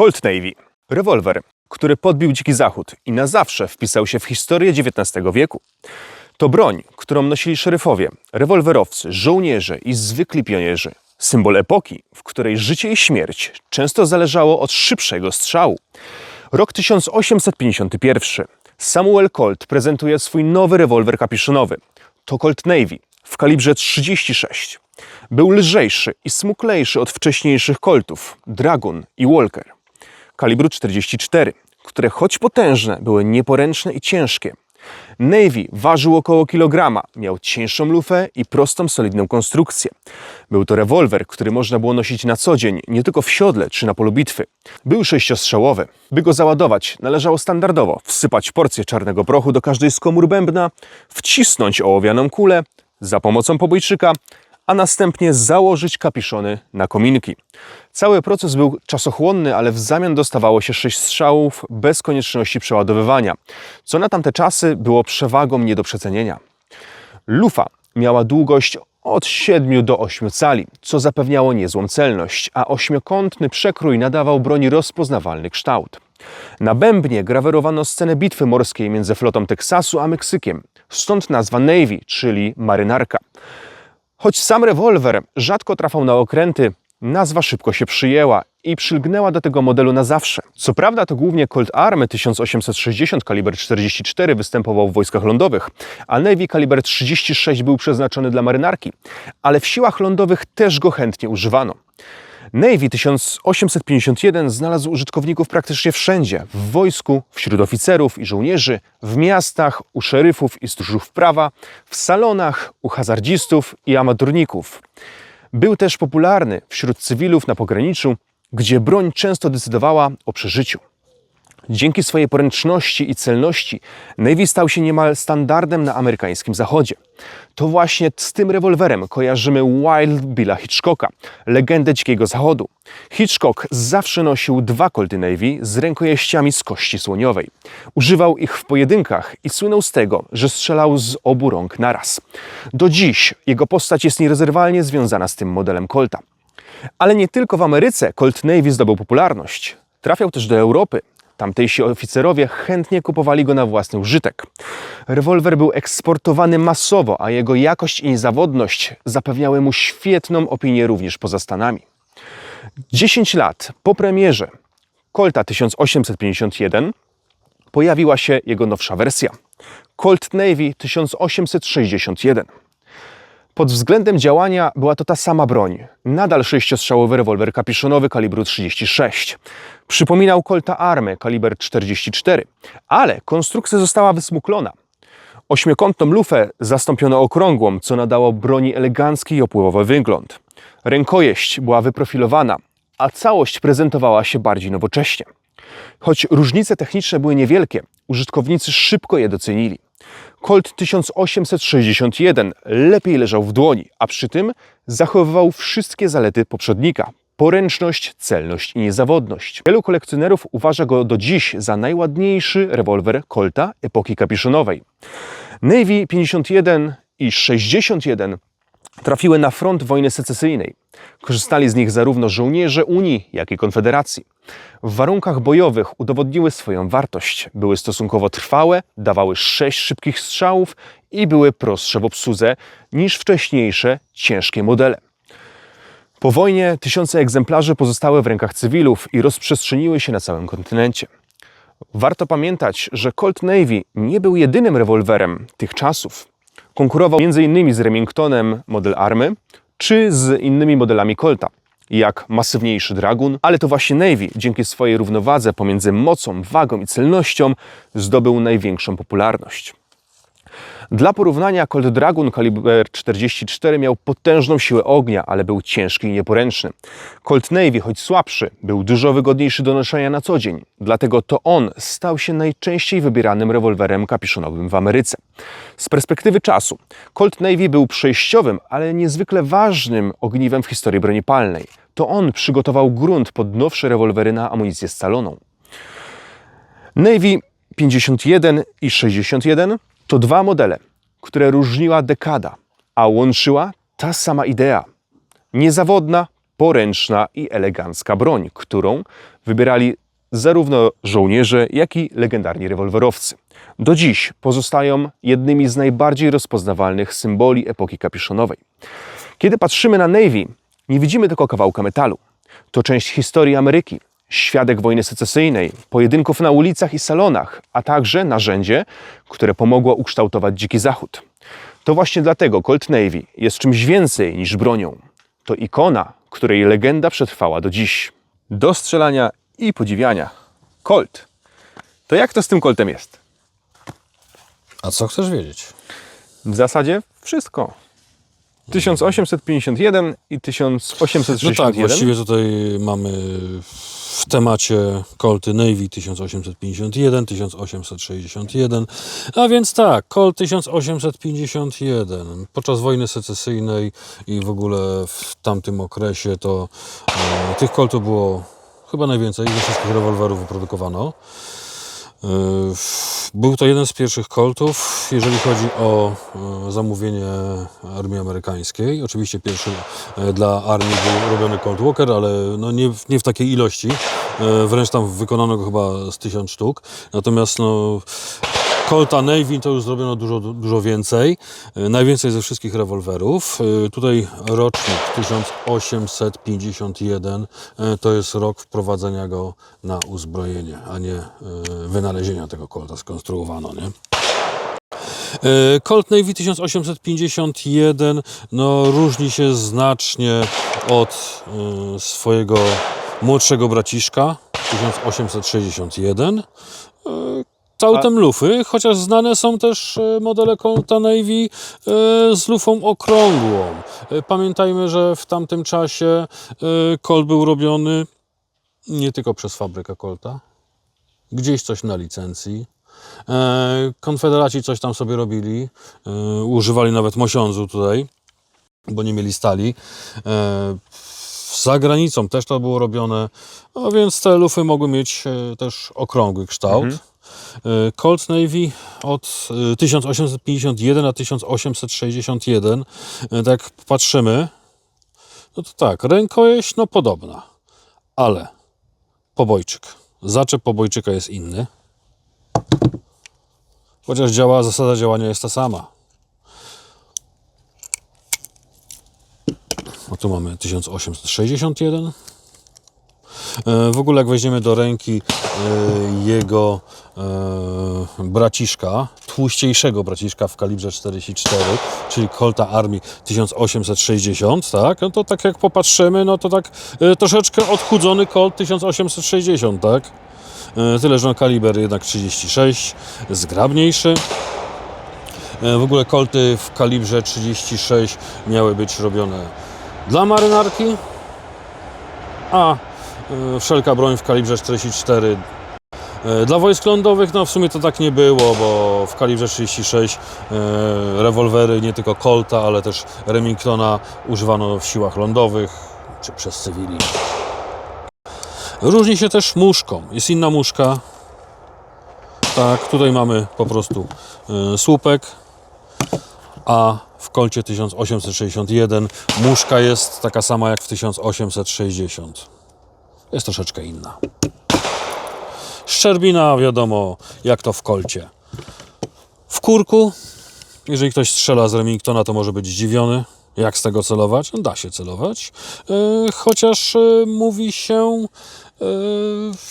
Colt Navy. Rewolwer, który podbił dziki zachód i na zawsze wpisał się w historię XIX wieku. To broń, którą nosili szeryfowie, rewolwerowcy, żołnierze i zwykli pionierzy. Symbol epoki, w której życie i śmierć często zależało od szybszego strzału. Rok 1851. Samuel Colt prezentuje swój nowy rewolwer kapiszonowy. To Colt Navy w kalibrze 36. Był lżejszy i smuklejszy od wcześniejszych Coltów Dragon i Walker. Kalibru 44, które choć potężne, były nieporęczne i ciężkie. Navy ważył około kilograma, miał cieńszą lufę i prostą, solidną konstrukcję. Był to rewolwer, który można było nosić na co dzień, nie tylko w siodle czy na polu bitwy. Był sześciostrzałowy. By go załadować, należało standardowo wsypać porcję czarnego prochu do każdej z komór bębna, wcisnąć ołowianą kulę za pomocą pobojczyka, a następnie założyć kapiszony na kominki. Cały proces był czasochłonny, ale w zamian dostawało się sześć strzałów bez konieczności przeładowywania, co na tamte czasy było przewagą nie do przecenienia. Lufa miała długość od 7 do 8 cali, co zapewniało niezłą celność, a ośmiokątny przekrój nadawał broni rozpoznawalny kształt. Na bębnie grawerowano scenę bitwy morskiej między flotą Teksasu a Meksykiem, stąd nazwa Navy, czyli marynarka. Choć sam rewolwer rzadko trafiał na okręty, nazwa szybko się przyjęła i przylgnęła do tego modelu na zawsze. Co prawda to głównie Colt Army 1860 kaliber 44 występował w wojskach lądowych, a Navy kaliber 36 był przeznaczony dla marynarki, ale w siłach lądowych też go chętnie używano. Navy 1851 znalazł użytkowników praktycznie wszędzie w wojsku, wśród oficerów i żołnierzy, w miastach, u szeryfów i stróżów prawa, w salonach, u hazardzistów i amatorników. Był też popularny wśród cywilów na pograniczu, gdzie broń często decydowała o przeżyciu. Dzięki swojej poręczności i celności Navy stał się niemal standardem na amerykańskim zachodzie. To właśnie z tym rewolwerem kojarzymy Wild Billa Hitchcocka, legendę dzikiego zachodu. Hitchcock zawsze nosił dwa Colty Navy z rękojeściami z kości słoniowej. Używał ich w pojedynkach i słynął z tego, że strzelał z obu rąk naraz. Do dziś jego postać jest nierozerwalnie związana z tym modelem Colta. Ale nie tylko w Ameryce Colt Navy zdobył popularność. Trafiał też do Europy, Tamtejsi oficerowie chętnie kupowali go na własny użytek. Rewolwer był eksportowany masowo, a jego jakość i niezawodność zapewniały mu świetną opinię również poza Stanami. 10 lat po premierze Colta 1851 pojawiła się jego nowsza wersja Colt Navy 1861. Pod względem działania była to ta sama broń. Nadal sześciostrzałowy rewolwer kapiszonowy kalibru 36. Przypominał Colta Army kaliber 44, ale konstrukcja została wysmuklona. Ośmiokątną lufę zastąpiono okrągłą, co nadało broni elegancki i opływowy wygląd. Rękojeść była wyprofilowana, a całość prezentowała się bardziej nowocześnie. Choć różnice techniczne były niewielkie, użytkownicy szybko je docenili. Colt 1861 lepiej leżał w dłoni, a przy tym zachowywał wszystkie zalety poprzednika. Poręczność, celność i niezawodność. Wielu kolekcjonerów uważa go do dziś za najładniejszy rewolwer Colta epoki kapiszonowej. Navy 51 i 61 trafiły na front wojny secesyjnej. Korzystali z nich zarówno żołnierze Unii, jak i Konfederacji. W warunkach bojowych udowodniły swoją wartość. Były stosunkowo trwałe, dawały sześć szybkich strzałów i były prostsze w obsłudze niż wcześniejsze ciężkie modele. Po wojnie tysiące egzemplarzy pozostały w rękach cywilów i rozprzestrzeniły się na całym kontynencie. Warto pamiętać, że Colt Navy nie był jedynym rewolwerem tych czasów. Konkurował m.in. z Remingtonem model Army czy z innymi modelami Colta, jak masywniejszy Dragon, ale to właśnie Navy dzięki swojej równowadze pomiędzy mocą, wagą i celnością zdobył największą popularność. Dla porównania Colt Dragon kaliber 44 miał potężną siłę ognia, ale był ciężki i nieporęczny. Colt Navy, choć słabszy, był dużo wygodniejszy do noszenia na co dzień. Dlatego to on stał się najczęściej wybieranym rewolwerem kapiszonowym w Ameryce. Z perspektywy czasu Colt Navy był przejściowym, ale niezwykle ważnym ogniwem w historii broni palnej. To on przygotował grunt pod nowsze rewolwery na amunicję scaloną. Navy 51 i 61 to dwa modele, które różniła dekada, a łączyła ta sama idea. Niezawodna, poręczna i elegancka broń, którą wybierali zarówno żołnierze, jak i legendarni rewolwerowcy. Do dziś pozostają jednymi z najbardziej rozpoznawalnych symboli epoki kapiszonowej. Kiedy patrzymy na Navy, nie widzimy tylko kawałka metalu. To część historii Ameryki, świadek wojny secesyjnej, pojedynków na ulicach i salonach, a także narzędzie, które pomogło ukształtować Dziki Zachód. To właśnie dlatego Colt Navy jest czymś więcej niż bronią. To ikona, której legenda przetrwała do dziś. Do strzelania i podziwiania. Colt. To jak to z tym Coltem jest? A co chcesz wiedzieć? W zasadzie wszystko. 1851 i No 1861. tak, właściwie tutaj mamy w temacie Colty Navy 1851, 1861, a więc tak, Colt 1851. Podczas wojny secesyjnej i w ogóle w tamtym okresie to e, tych Coltów było chyba najwięcej, ze wszystkich rewolwerów wyprodukowano. E, Był to jeden z pierwszych Coltów, jeżeli chodzi o e, zamówienie armii amerykańskiej. Oczywiście pierwszy e, dla armii był robiony Colt Walker, ale no nie, w- nie w takiej ilości. Wręcz tam wykonano go chyba z tysiąc sztuk. Natomiast no, Colta Navy to już zrobiono dużo, dużo więcej. E, Najwięcej ze wszystkich rewolwerów. E, Tutaj rocznik 1851 e, to jest rok wprowadzenia go na uzbrojenie, a nie wynalezienia tego Colta skonstruowano, nie? Colt Navy 1851 no, różni się znacznie od swojego młodszego braciszka 1861 e, całtem lufy, chociaż znane są też e, modele Colta Navy e, z lufą okrągłą. E, Pamiętajmy, że w tamtym czasie Colt był robiony nie tylko przez fabrykę Colta, gdzieś coś na licencji. Konfederaci coś tam sobie robili, używali nawet mosiądzu tutaj, bo nie mieli stali. Za granicą też to było robione, no więc te lufy mogły mieć też okrągły kształt. E, Colt Navy od e, 1851 a 1861, e, tak patrzymy, no to tak, rękojeść no podobna, ale pobojczyk, zaczep pobojczyka jest inny. Chociaż działa, zasada działania jest ta sama. O tu mamy 1861. E, W ogóle jak weźmiemy do ręki e, jego e, braciszka, tłuściejszego braciszka w kalibrze 44, czyli Colta Army 1860, tak? No to tak jak popatrzymy, no to tak troszeczkę odchudzony Colt 1860, tak? Tyle, że no kaliber jednak 36, zgrabniejszy. W ogóle kolty w kalibrze 36 miały być robione dla marynarki, a wszelka broń w kalibrze 44 e, dla wojsk lądowych, no w sumie to tak nie było, bo w kalibrze 36 e, rewolwery nie tylko Colta, ale też Remingtona używano w siłach lądowych czy przez cywili. Różni się też muszką. Jest inna muszka. Tak, tutaj mamy po prostu e, słupek, a w kolcie 1861 muszka jest taka sama jak w 1860. Jest troszeczkę inna. Szczerbina, wiadomo, jak to w kolcie. W kurku, jeżeli ktoś strzela z Remingtona, to może być zdziwiony. Jak z tego celować? No, da się celować. E, chociaż e, mówi się, e,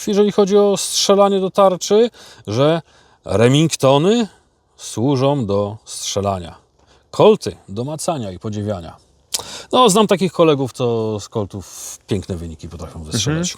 jeżeli chodzi o strzelanie do tarczy, że Remingtony służą do strzelania. Kolty do macania i podziwiania. No, znam takich kolegów, co z koltów piękne wyniki potrafią wystrzelać.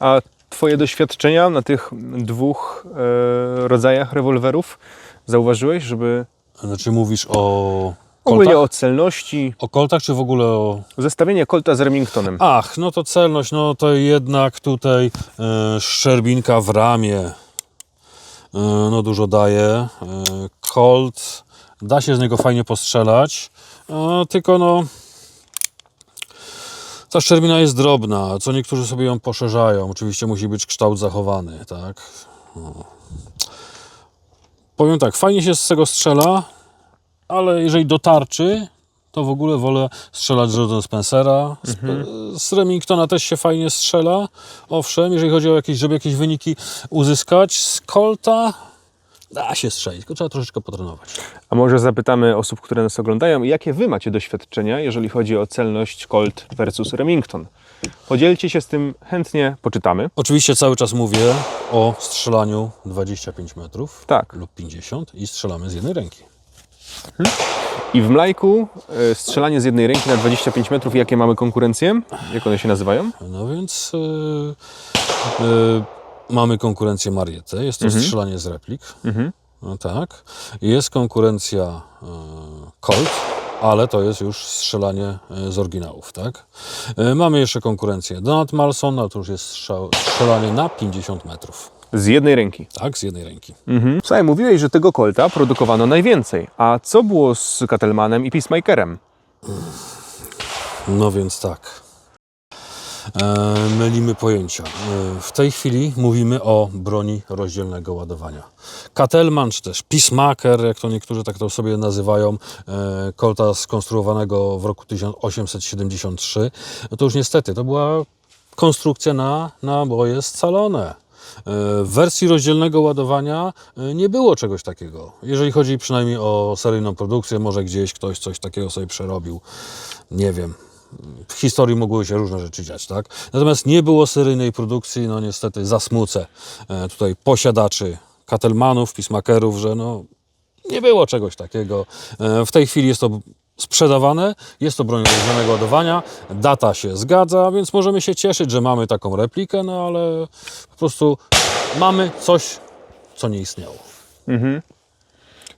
A Twoje doświadczenia na tych dwóch e, rodzajach rewolwerów zauważyłeś, żeby Znaczy mówisz o ogólnie o celności, O koltach, czy w ogóle o... zestawienie Colta z Remingtonem? Ach, no to celność, no to jednak tutaj e, szczerbinka w ramię e, no dużo daje. E, Colt, da się z niego fajnie postrzelać, e, tylko no ta szczerbina jest drobna, co niektórzy sobie ją poszerzają. Oczywiście musi być kształt zachowany, tak? No. Powiem tak, fajnie się z tego strzela, ale jeżeli dotarczy, to w ogóle wolę strzelać z Jordan Spencera. Z, z Remingtona też się fajnie strzela. Owszem, jeżeli chodzi o jakieś, żeby jakieś wyniki uzyskać. Z Colta da się strzelić, tylko trzeba troszeczkę potrenować. A może zapytamy osób, które nas oglądają, jakie wy macie doświadczenia, jeżeli chodzi o celność Colt versus Remington? Podzielcie się z tym chętnie, poczytamy. Oczywiście cały czas mówię o strzelaniu 25 metrów Tak. lub 50 i strzelamy z jednej ręki. I w Mlajku e, strzelanie z jednej ręki na 25 metrów, jakie mamy konkurencje? Jak one się nazywają? No więc yy, yy, mamy konkurencję Mariette, jest to strzelanie z replik. No tak. Jest konkurencja yy, Colt, ale to jest już strzelanie yy, z oryginałów, tak? Yy, mamy jeszcze konkurencję Donald Malson, ale to już jest strzał, strzelanie na 50 metrów, Z jednej ręki. tak? Z jednej ręki. Mhm. Słuchaj, mówiłeś, że tego Colta produkowano najwięcej. A co było z Catelmanem i Peacemakerem? No więc tak. E, mylimy pojęcia. E, w tej chwili mówimy o broni rozdzielnego ładowania. Katelman, czy też Peacemaker, jak to niektórzy tak to sobie nazywają, e, kolta skonstruowanego w roku 1873, no to już niestety to była konstrukcja na naboje scalone. W wersji rozdzielnego ładowania nie było czegoś takiego. Jeżeli chodzi przynajmniej o seryjną produkcję, może gdzieś ktoś coś takiego sobie przerobił. Nie wiem. W historii mogły się różne rzeczy dziać, tak? Natomiast nie było seryjnej produkcji, no niestety zasmucę e, tutaj posiadaczy Katelmanów, Pismakerów, że no nie było czegoś takiego. E, W tej chwili jest to sprzedawane, jest to broń rozdzielnego ładowania, data się zgadza, więc możemy się cieszyć, że mamy taką replikę, no ale po prostu mamy coś, co nie istniało.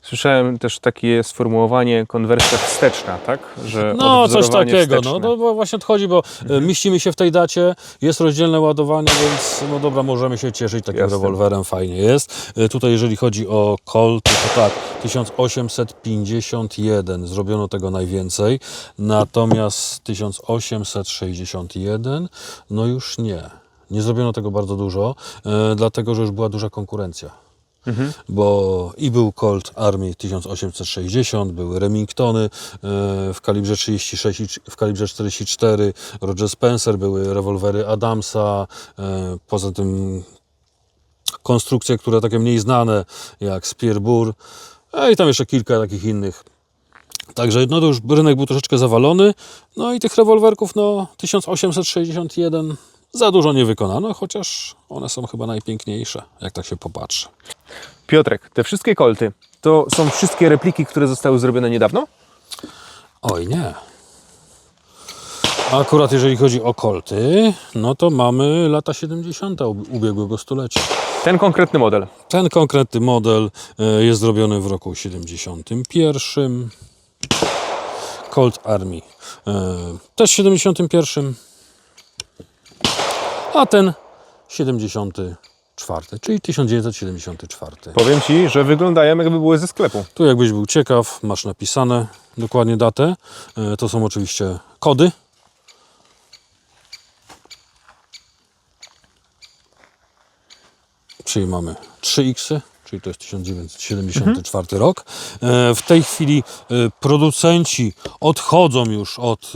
Słyszałem też takie sformułowanie konwersja wsteczna, tak? Że No, coś takiego. No, wsteczne. bo właśnie odchodzi, bo e, mieścimy się w tej dacie, jest rozdzielne ładowanie, więc no dobra, możemy się cieszyć takim Jasne. rewolwerem, fajnie jest. E, Tutaj jeżeli chodzi o Colt, to tak, 1851 zrobiono tego najwięcej, natomiast 1861 no już nie. Nie zrobiono tego bardzo dużo, e, dlatego że już była duża konkurencja bo i był Colt Army 1860, były Remingtony e, w kalibrze 36 i c- w kalibrze 44, Roger Spencer, były rewolwery Adamsa, e, poza tym konstrukcje, które takie mniej znane, jak Spearbur, a i tam jeszcze kilka takich innych. Także no to już rynek był troszeczkę zawalony, no i tych rewolwerków no 1861 za dużo nie wykonano, chociaż one są chyba najpiękniejsze, jak tak się popatrzy. Piotrek, te wszystkie Colty to są wszystkie repliki, które zostały zrobione niedawno? Oj nie. Akurat jeżeli chodzi o kolty, no to mamy lata 70. ub- ubiegłego stulecia. Ten konkretny model. Ten konkretny model e, jest zrobiony w roku 71. Colt Army e, też w 71. A ten 74, czyli 1974. Powiem Ci, że wyglądają jakby były ze sklepu. Tu jakbyś był ciekaw, masz napisane dokładnie datę. E, To są oczywiście kody. Czyli mamy 3X, czyli to jest 1974 rok. E, W tej chwili e, producenci odchodzą już od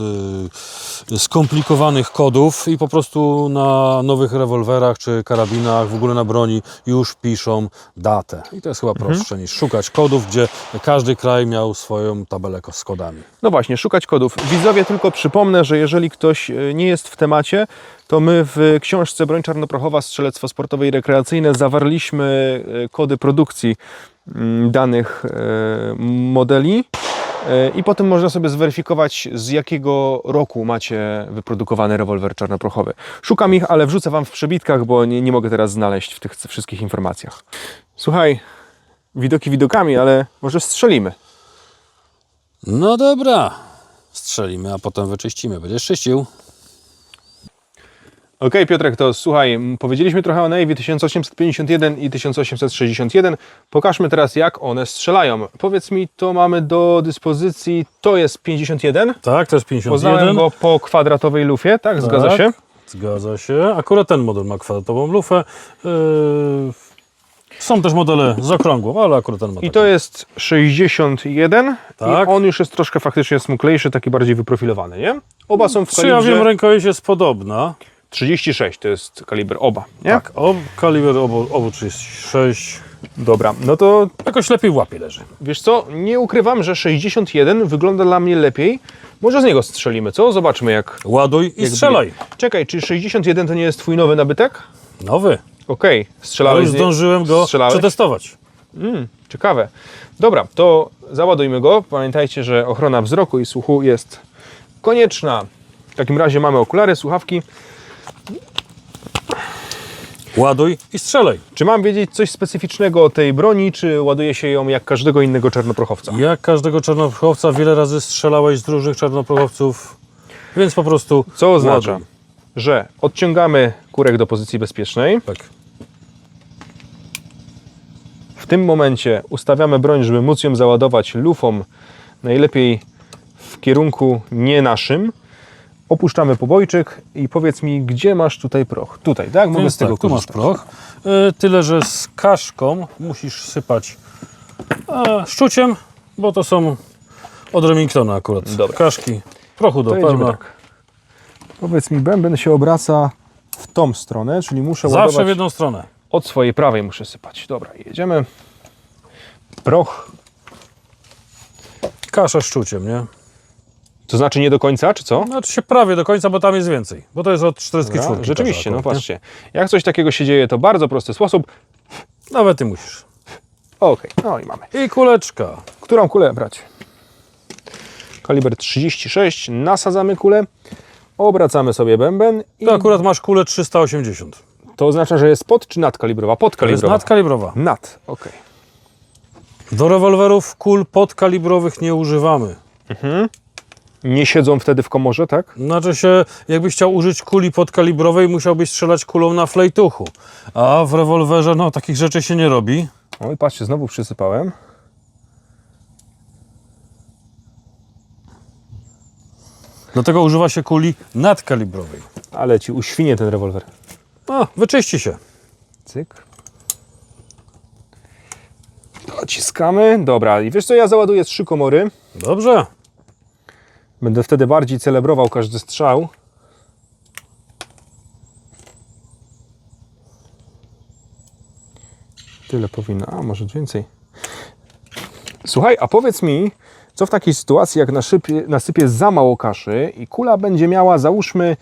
e, skomplikowanych kodów i po prostu na nowych rewolwerach czy karabinach, w ogóle na broni już piszą datę. I to jest chyba prostsze niż szukać kodów, gdzie każdy kraj miał swoją tabelę z kodami. No właśnie, szukać kodów. Widzowie, tylko przypomnę, że jeżeli ktoś nie jest w temacie, to my w książce Broń Czarnoprochowa Strzelectwo Sportowe i Rekreacyjne zawarliśmy e, kody produkcji mm, danych e, modeli e, i potem można sobie zweryfikować, z jakiego roku macie wyprodukowany rewolwer czarnoprochowy. Szukam ich, ale wrzucę Wam w przebitkach, bo nie, nie mogę teraz znaleźć w tych wszystkich informacjach. Słuchaj, widoki widokami, ale może strzelimy. No dobra, strzelimy, a potem wyczyścimy. Będziesz czyścił. Okej, Piotrek, to słuchaj, powiedzieliśmy trochę o Navy 1851 i 1861. Pokażmy teraz, jak one strzelają. Powiedz mi, to mamy do dyspozycji, to jest 51. Tak, to jest 51. Poznałem go po kwadratowej lufie, tak? Zgadza Tak, się? Zgadza się. Akurat ten model ma kwadratową lufę. Yy, Są też modele z okrągłą, ale akurat ten ma I to jest 61 Tak. i on już jest troszkę faktycznie smuklejszy, taki bardziej wyprofilowany, nie? Oba są w Czy ja wiem, kalibrze rękojeść jest podobna. 36, to jest kaliber oba, nie? Tak, ob, kaliber obu, obu 36. Dobra, no to Jakoś lepiej w łapie leży. wiesz co, nie ukrywam, że 61 wygląda dla mnie lepiej. Może z niego strzelimy, co? Zobaczmy jak... Ładuj i strzelaj. Czekaj, czy 61 to nie jest twój nowy nabytek? Nowy. Okej, Ale strzelałeś już z nie- zdążyłem go Strzelałeś? przetestować. Mm, ciekawe. Dobra, to załadujmy go. Pamiętajcie, że ochrona wzroku i słuchu jest konieczna. W takim razie mamy okulary, słuchawki. Ładuj i strzelaj. Czy mam wiedzieć coś specyficznego o tej broni, czy ładuje się ją jak każdego innego czarnoprochowca? Jak każdego czarnoprochowca, wiele razy strzelałeś z różnych czarnoprochowców, więc po prostu. Co oznacza, ładuj. że odciągamy kurek do pozycji bezpiecznej. Tak. W tym momencie ustawiamy broń, żeby móc ją załadować lufą, najlepiej w kierunku nie naszym. Opuszczamy pobojczyk i powiedz mi, gdzie masz tutaj proch? Tutaj, tak? Mogę Więc z tego tak, tu masz korzystać. proch. Y, Tyle, że z kaszką musisz sypać e, szczuciem, bo to są od Remingtona akurat. Dobra. Kaszki. Prochu do To jedziemy pełna. tak. Powiedz mi, bęben się obraca w tą stronę, czyli muszę Zawsze ładować w jedną stronę. od swojej prawej muszę sypać. Dobra, jedziemy. Proch, Kasza szczuciem, nie? To znaczy nie do końca, czy co? Znaczy się prawie do końca, bo tam jest więcej. Bo to jest od 44. Dobra, Rzeczywiście, no patrzcie. Jak coś takiego się dzieje, to bardzo prosty sposób. Nawet ty musisz. Okej, no i mamy. I kuleczka. Którą kulę brać? Kaliber 36, nasadzamy kulę, obracamy sobie bęben i To akurat masz kulę 380. to oznacza, że jest pod czy nadkalibrowa? To jest Podkalibrowa. nadkalibrowa. Nad, okej. Do rewolwerów kul podkalibrowych nie używamy. Nie siedzą wtedy w komorze, tak? Znaczy się, jakbyś chciał użyć kuli podkalibrowej, musiałbyś strzelać kulą na flejtuchu. A w rewolwerze, no, takich rzeczy się nie robi. Oj, patrzcie, znowu przysypałem. Dlatego używa się kuli nadkalibrowej. Ale ci uświnie ten rewolwer. A, wyczyści się. Cyk. Dociskamy. Dobra, i wiesz co, ja załaduję trzy komory. Dobrze. Będę wtedy bardziej celebrował każdy strzał. Tyle powinno, a może więcej. Słuchaj, a powiedz mi, co w takiej sytuacji, jak nasypie, nasypie za mało kaszy i kula będzie miała, załóżmy,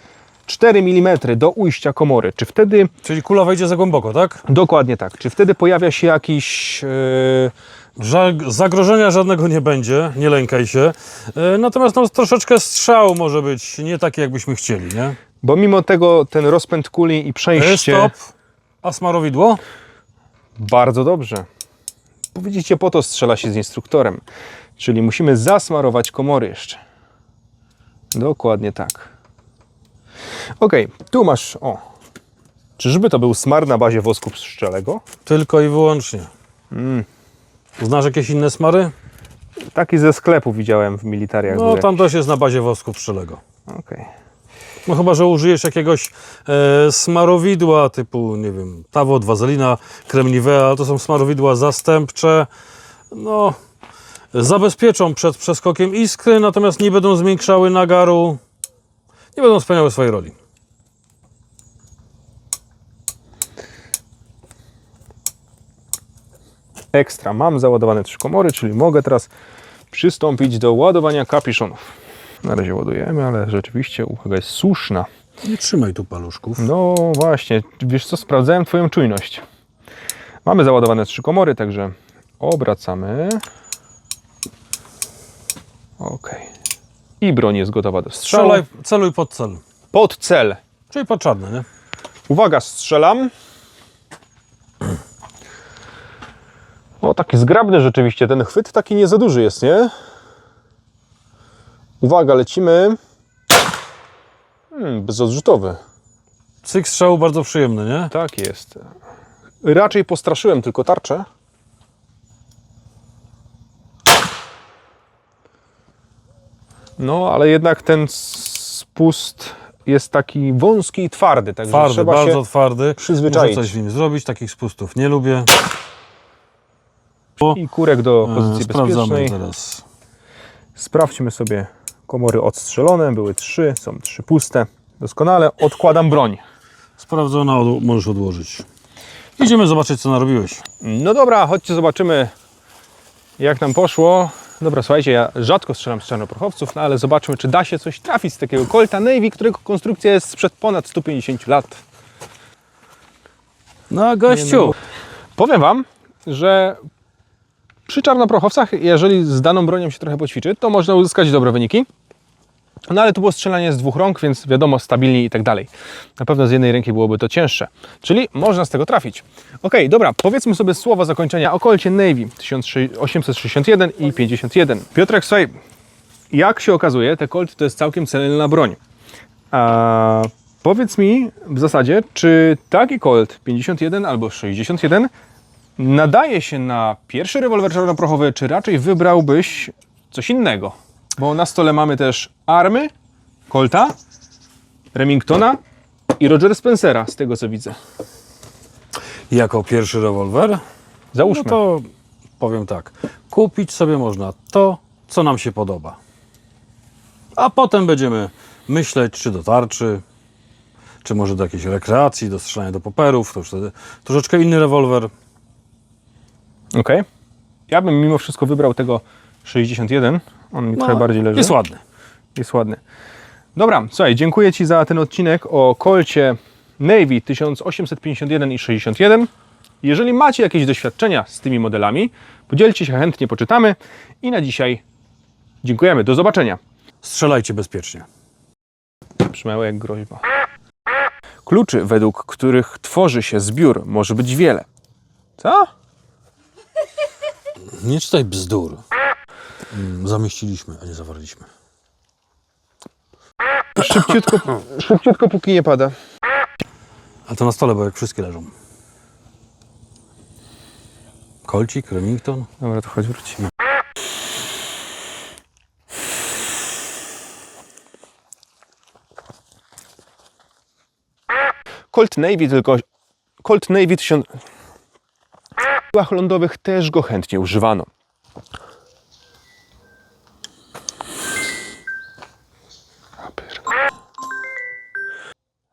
4 mm do ujścia komory. Czy wtedy, Czyli kula wejdzie za głęboko, tak? dokładnie tak, czy wtedy pojawia się jakiś... Yy, zagrożenia żadnego nie będzie, nie lękaj się. E, Natomiast no, troszeczkę strzał może być nie taki, jakbyśmy chcieli, nie? bo mimo tego ten rozpęd kuli i przejście... Stop. A smarowidło? Bardzo dobrze. Bo Widzicie, po to strzela się z instruktorem. Czyli musimy zasmarować komory jeszcze. Dokładnie tak. Ok, tu masz. O. Czyżby to był smar na bazie wosku pszczelego? Tylko i wyłącznie. Mm. Znasz jakieś inne smary? Taki ze sklepu widziałem w militariach. No tam też jest na bazie wosku pszczelego. Okej. No chyba, że użyjesz jakiegoś e, smarowidła typu, nie wiem, Tawot, Wazelina, Kremnivea, to są smarowidła zastępcze. No, zabezpieczą przed przeskokiem iskry, natomiast nie będą zwiększały nagaru, nie będą spełniały swojej roli. Ekstra. Mam załadowane trzy komory, czyli mogę teraz przystąpić do ładowania kapiszonów. Na razie ładujemy, ale rzeczywiście uwaga jest słuszna. Nie trzymaj tu paluszków. No właśnie, wiesz co, sprawdzałem Twoją czujność. Mamy załadowane trzy komory, także obracamy. Ok. I broń jest gotowa do strzału. Strzelaj, celuj pod cel. Pod cel. Czyli pod czarne, nie? Uwaga, strzelam. O, taki zgrabny rzeczywiście. Ten chwyt taki nie za duży jest, nie? Uwaga, lecimy. Hmm, bezodrzutowy. Cyk strzału bardzo przyjemny, nie? Tak jest. Raczej postraszyłem tylko tarczę. No, ale jednak ten spust jest taki wąski i twardy, także Twardy, trzeba bardzo się... twardy. przyzwyczaić. Muszę coś z nim zrobić, takich spustów nie lubię. I kurek do E, pozycji Sprawdzamy bezpiecznej. teraz. Sprawdźmy sobie komory odstrzelone. Były trzy, są trzy puste. Doskonale. Odkładam broń. Sprawdzona, możesz odłożyć. Idziemy zobaczyć, co narobiłeś. No dobra, chodźcie zobaczymy jak nam poszło. Dobra, słuchajcie, ja rzadko strzelam z czarnoprochowców, no ale zobaczmy, czy da się coś trafić z takiego Colta Navy, którego konstrukcja jest sprzed ponad 150 lat. No, gościu. Powiem Wam, że przy czarnoprochowcach, jeżeli z daną bronią się trochę poćwiczy, to można uzyskać dobre wyniki. No ale to było strzelanie z dwóch rąk, więc wiadomo, stabilniej i tak dalej. Na pewno z jednej ręki byłoby to cięższe. Czyli można z tego trafić. Ok, dobra, powiedzmy sobie słowa zakończenia o Colcie Navy 1861 i 51. Piotrek, słuchaj, jak się okazuje, te Colt to jest całkiem celna broń. A powiedz mi w zasadzie, czy taki Colt 51 albo 61 nadaje się na pierwszy rewolwer czarnoprochowy, czy raczej wybrałbyś coś innego? Bo na stole mamy też army, Colta, Remingtona i Rogera Spencera, z tego co widzę. Jako pierwszy rewolwer, Załóżmy. no to powiem tak. Kupić sobie można to, co nam się podoba. A potem będziemy myśleć, czy do tarczy, czy może do jakiejś rekreacji, do strzelania do poperów. To już wtedy troszeczkę inny rewolwer. Okej. Ja bym mimo wszystko wybrał tego 61. On mi trochę bardziej leży. No, Jest ładny. Jest ładny. Dobra, słuchaj, dziękuję Ci za ten odcinek o kolcie Navy 1851 i 61. Jeżeli macie jakieś doświadczenia z tymi modelami, podzielcie się, chętnie poczytamy. I na dzisiaj dziękujemy. Do zobaczenia. Strzelajcie bezpiecznie. Brzmiało jak groźba. Kluczy, według których tworzy się zbiór, może być wiele. Co? Nie czytaj bzdur. Mm, Zamieściliśmy, a nie zawarliśmy. Szybciutko, szybciutko póki nie pada. A to na stole, bo jak wszystkie leżą. Kolcik, Remington. Dobra, to chodź wrócimy. Colt Navy tylko... Colt Navy 1000... Siłach lądowych też go chętnie używano.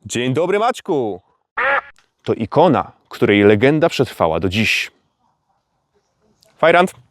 Dzień dobry Maćku! To ikona, której legenda przetrwała do dziś. Fajrant.